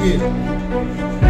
comigo.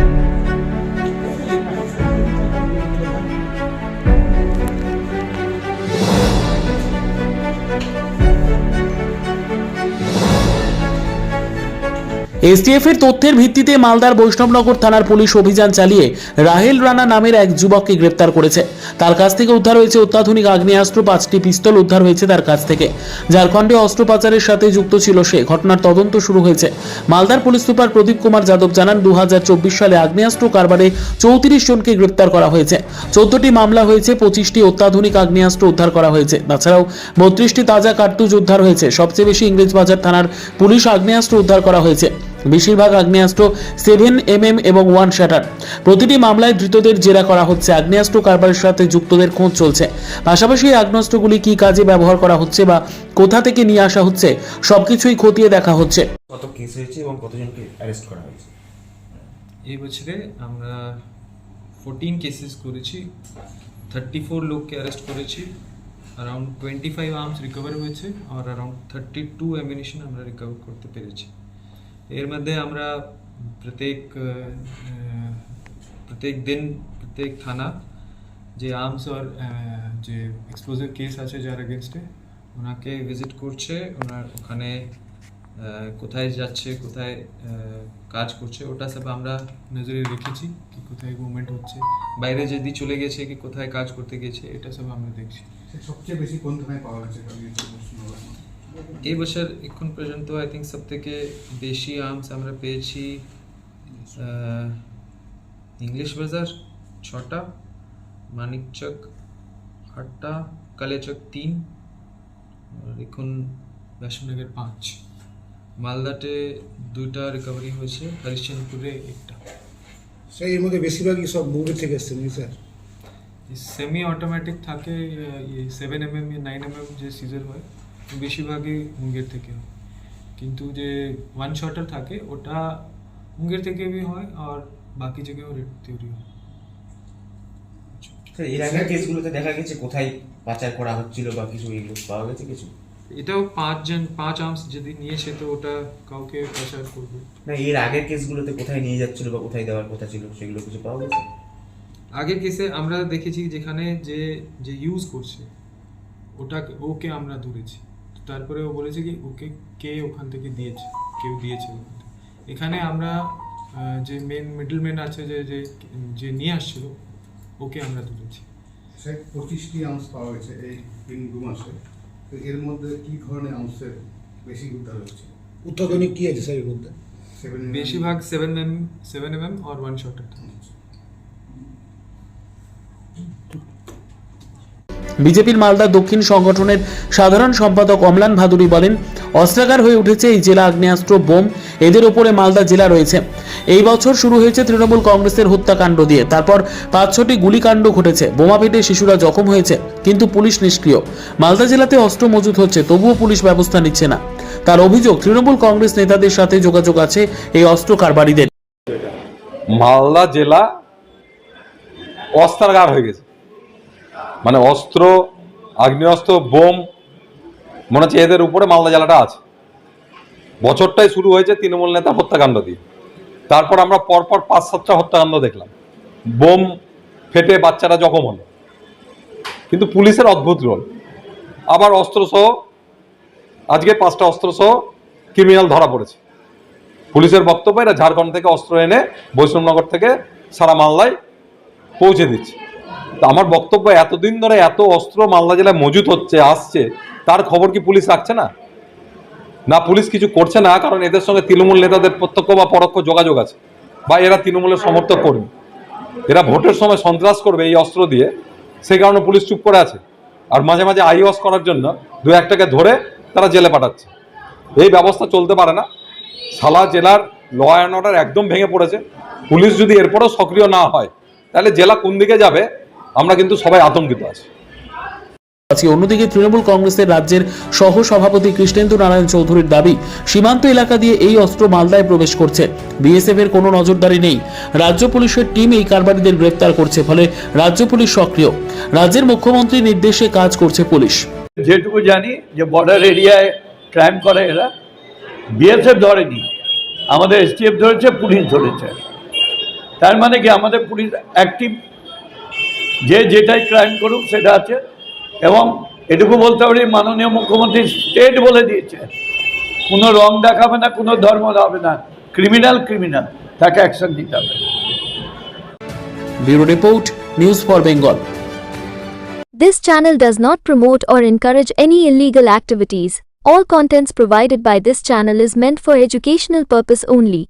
STF এর তথ্যের ভিত্তিতে মালদার বৈষ্ণবনগর থানার পুলিশ অভিযান চালিয়ে রাহেল রানা নামের এক যুবককে গ্রেপ্তার করেছে। তার কাছ থেকে উদ্ধার হয়েছে অত্যাধুনিক আগ্নেয়াস্ত্র, পাঁচটি পিস্তল উদ্ধার হয়েছে তার কাছ থেকে। ঝাড়খণ্ডে অস্ত্র পাচারের সাথে যুক্ত ছিল সে। ঘটনার তদন্ত শুরু হয়েছে। মালদার পুলিশ সুপার প্রদীপ কুমার যাদব জানান দু হাজার চব্বিশ সালে আগ্নেয়াস্ত্র কারবারে চৌত্রিশ জনকে গ্রেপ্তার করা হয়েছে। চোদ্দটি মামলা হয়েছে, পঁচিশটি অত্যাধুনিক আগ্নেয়াস্ত্র উদ্ধার করা হয়েছে। তাছাড়াও বত্রিশটি তাজা কার্তুজ উদ্ধার হয়েছে। সবচেয়ে বেশি ইংরেজবাজার থানার পুলিশ আগ্নেয়াস্ত্র উদ্ধার করা হয়েছে। বেশিরভাগ আগ্নেয়াস্ত্র সেভেন এম এম এবং ওয়ান শ্যাটার। প্রতিটি মামলায় ধৃতদের জেরা করা হচ্ছে। আগ্নেয়াস্ত্র কারবারের সাথে যুক্তদের খোঁজ চলছে। পাশাপাশি এই আগ্নেয়াস্ত্রগুলি কি কাজে ব্যবহার করা হচ্ছে বা কোথা থেকে নিয়ে আসা হচ্ছে সবকিছুই খতিয়ে দেখা হচ্ছে। কত কেস হয়েছে এবং কতজনকে অ্যারেস্ট করা হয়েছে? এই বছরে আমরা ফোরটিন কেসেস করেছি। থার্টি ফোর লোককে অ্যারেস্ট করেছি। Around twenty five arms recover হয়েছে। আর অ্যারাউন্ড থার্টি টু অ্যামিনেশন আমরা রিকভার করতে পেরেছি। এর মধ্যে আমরা প্রত্যেক প্রত্যেক দিন প্রত্যেক থানা যে আর্মস আর যে এক্সপ্লোজিভ কেস আছে যার এগেনস্টে ওনাকে ভিজিট করছে, ওনার ওখানে কোথায় যাচ্ছে, কোথায় কাজ করছে, ওটা সব আমরা নজরে রেখেছি, কি কোথায় মুভমেন্ট হচ্ছে, বাইরে যদি চলে গেছে, কি কোথায় কাজ করতে গেছে, এটা সব আমরা দেখছি। সবচেয়ে বেশি কোন থানায় পাওয়া গেছে? এই বছর এখন পর্যন্ত আই থিঙ্ক সব থেকে বেশি আর্মস আমরা পেয়েছি ইংলিশ বাজার ছটা মানিকচক আটটা কালেচক তিন আর এখন বৈষ্ণবনগর পাঁচ। মালদাতে দুইটা রিকভারি হয়েছে হরিশ্চন্দ্রপুরে একটা। সেই এর মধ্যে বেশিরভাগই সব মুভি থেকে এসছে নাকি স্যার? সেমি অটোমেটিক থাকে seven M M nine M M যে সিজার হয় বেশিরভাগই মুঙ্গের থেকে হয় কিন্তু যে ওয়ান শটার থাকে ওটা মুঙ্গের থেকে বি হয় আর বাকি জায়গায়ও রেট থিওরি হয়। স্যার এর আগের কেসগুলোতে দেখা গেছে কোথায় পাচার করা হচ্ছিল বা কিছু এগুলো পাওয়া গেছে কিছু? এটাও পাঁচজন পাঁচ আর্মস যদি নিয়েছে তো ওটা কাউকে প্রচার করবে। না এর আগের কেসগুলোতে কোথায় নিয়ে যাচ্ছিল বা কোথায় দেওয়ার কথা ছিল সেগুলো কিছু পাওয়া গেছে? আগের কেসে আমরা দেখেছি যেখানে যে যে ইউজ করছে ওটা ওকে আমরা ধরেছি। তারপরে ও বলেছে কি ওকে কে ওখান থেকে দিয়েছে? কেউ দিয়েছে ওখান থেকে। এখানে আমরা যে মেন মিডলম্যান আছে যে যে যে নিয়ে আসছিল ওকে আমরা ধরেছি স্যার পঁচিশটি আউন্স পাওয়া গেছে এই তিন দু মাসে। তো এর মধ্যে কি ধরনের আউন্সের বেশি উদ্ধার হচ্ছে? অত্যাধুনিক কি আছে স্যার এর মধ্যে? বেশিরভাগ seven M seven M M আর ওয়ান শটের বিজেপির মালদা দক্ষিণ সংগঠনের সাধারণ সম্পাদক অমলান ভাদুরী বলেন, অস্ত্রাগার হয়ে উঠেছে এই জেলা আগ্নেয়াস্ত্র বোম। এদের ওপরে মালদা জেলা রয়েছে। এই বছর শুরু হয়েছে তৃণমূল কংগ্রেসের হত্যাকাণ্ড দিয়ে। তারপর পাঁচ ছটি গুলিকাণ্ড ঘটেছে। বোমা পেটে শিশুরা জখম হয়েছে, কিন্তু পুলিশ নিষ্ক্রিয়। মালদা জেলাতে অস্ত্র মজুত হচ্ছে, তবুও পুলিশ ব্যবস্থা নিচ্ছে না। তার অভিযোগ, তৃণমূল কংগ্রেস নেতাদের সাথে যোগাযোগ আছে এই অস্ত্র কারবারিদের। মালদা জেলা অস্ত্রাগার হয়ে গেছে। মানে অস্ত্র, আগ্নেয়াস্ত্র, বোম, মনে হচ্ছে এদের উপরে মালদা জেলাটা আছে। বছরটাই শুরু হয়েছে তৃণমূল নেতা হত্যাকাণ্ড দিয়ে। তারপর আমরা পরপর পাঁচ, সাতটা হত্যাকাণ্ড দেখলাম। বোম ফেটে বাচ্চারা জখম হলো। কিন্তু পুলিশের অদ্ভুত রোল। আবার অস্ত্রসহ, আজকে পাঁচটা অস্ত্রসহ ক্রিমিনাল ধরা পড়েছে। পুলিশের বক্তব্য এরা ঝাড়খণ্ড থেকে অস্ত্র এনে বৈষ্ণবনগর থেকে সারা মালদায় পৌঁছে দিচ্ছে। তো আমার বক্তব্য এতদিন ধরে এত অস্ত্র মালদা জেলায় মজুত হচ্ছে, আসছে, তার খবর কি পুলিশ রাখছে না? না, পুলিশ কিছু করছে না, কারণ এদের সঙ্গে তৃণমূল নেতাদের প্রত্যক্ষ বা পরোক্ষ যোগাযোগ আছে, বা এরা তৃণমূলের সমর্থক কর্মী। এরা ভোটের সময় সন্ত্রাস করবে এই অস্ত্র দিয়ে সেই কারণে পুলিশ চুপ করে আছে। আর মাঝে মাঝে আই ওয়াশ করার জন্য দু একটাকে ধরে তারা জেলে পাঠাচ্ছে। এই ব্যবস্থা চলতে পারে না। সালা জেলার ল অ্যান্ড অর্ডার একদম ভেঙে পড়েছে। পুলিশ যদি এরপরও সক্রিয় না হয়, তাহলে জেলা কোন দিকে যাবে? আমরা কিন্তু সবাই আতঙ্কিত আছি। আজকে অন্যদিকে তৃণমূল কংগ্রেসের রাজ্যের সহ সভাপতি কৃষ্ণেন্দু নারায়ণ চৌধুরীর দাবি সীমান্ত এলাকা দিয়ে এই অস্ত্র মালদায় প্রবেশ করছে। বিএসএফ এর কোনো নজরদারি নেই। রাজ্য পুলিশের টিম এই কারবারিদের গ্রেপ্তার করছে ফলে রাজ্য পুলিশ সক্রিয়। রাজ্যের মুখ্যমন্ত্রীর নির্দেশে কাজ করছে পুলিশ। যেটুকু জানি যে বর্ডার এরিয়ায় ক্রাইম করে এরা। বিএসএফ ধরেনি। আমাদের এসটিএফ ধরেছে পুলিশ ধরেছে। তার মানে কি আমাদের পুলিশ অ্যাক্টিভ যে যেটাই ক্রাইম করুক সেটা আছে এবং এটুকু বলতে পারি মাননীয় মুখ্যমন্ত্রী স্টেট বলে দিয়েছে কোনো রং দেখাবে না কোনো ধর্ম হবে না ক্রিমিনাল ক্রিমিনাল তাকে অ্যাকশন নিতে হবে bureau report news for Bengal This channel does not promote or encourage any illegal activities. All contents provided by this channel is meant for educational purpose only.